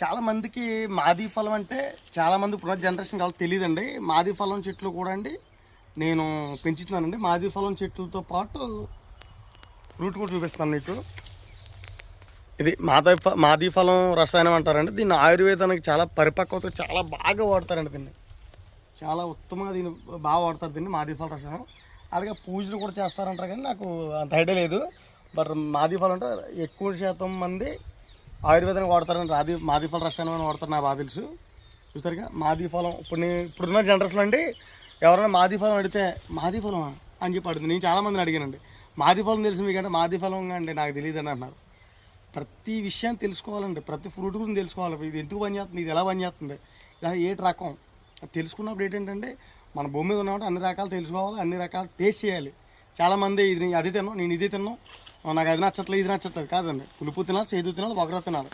చాలా మందికి మాది ఫలం అంటే చాలా మంది ఇప్పుడు జనరేషన్ కావాలి తెలియదండి. మాది ఫలం చెట్లు కూడా అండి. నేను పెంచుతున్నానండి. మాది ఫలం చెట్లతో పాటు ఫ్రూట్ కూడా చూపిస్తాను మీకు. ఇది మాది మాది ఫలం రసాయనం అంటారండి. దీన్ని ఆయుర్వేదానికి చాలా పరిపక్వత చాలా బాగా వాడతారండి దీన్ని. చాలా ఉత్తమంగా దీన్ని బాగా వాడతారు దీన్ని మాది ఫలం రసాయనం. అలాగే పూజలు కూడా చేస్తారంటారు కానీ నాకు అంత ఐడియా లేదు. బట్ మాది ఫలం అంటే ఎక్కువ శాతం మంది ఆయుర్వేదానికి వాడతారని రాది మాదిఫలం రసాయనం అని వాడతారు నా బాగా తెలుసు చూస్తారుగా? మాదిఫలం ఇప్పుడు నేను ఇప్పుడున్న జనరేషన్ అండి ఎవరైనా మాదిఫలం అడిగితే మాది అని చెప్పి అడుగుతుంది. నేను చాలామందిని అడిగానండి. మాదిఫలం తెలుసు మీకంటే మాది ఫలం అండి నాకు తెలియదు అని అన్నారు ప్రతి విషయాన్ని తెలుసుకోవాలండి. ప్రతి ఫ్రూట్ గురించి తెలుసుకోవాలి. ఇది ఎందుకు పనిచేస్తుంది ఇది ఎలా పనిచేస్తుంది దాని ఏ రకం? తెలుసుకున్నప్పుడు ఏంటంటే మన భూమి మీద ఉన్నప్పుడు అన్ని రకాలు తెలుసుకోవాలి అన్ని రకాలు టేస్ట్ చేయాలి. చాలామంది ఇది అది తిన్నాం నేను ఇది తిన్నాం. నాకు అది నచ్చట్లేదు ఇది నచ్చట్లేదు కాదండి. పులుపు తినాలి చేదు తినాలి ఒకరు తినాలి.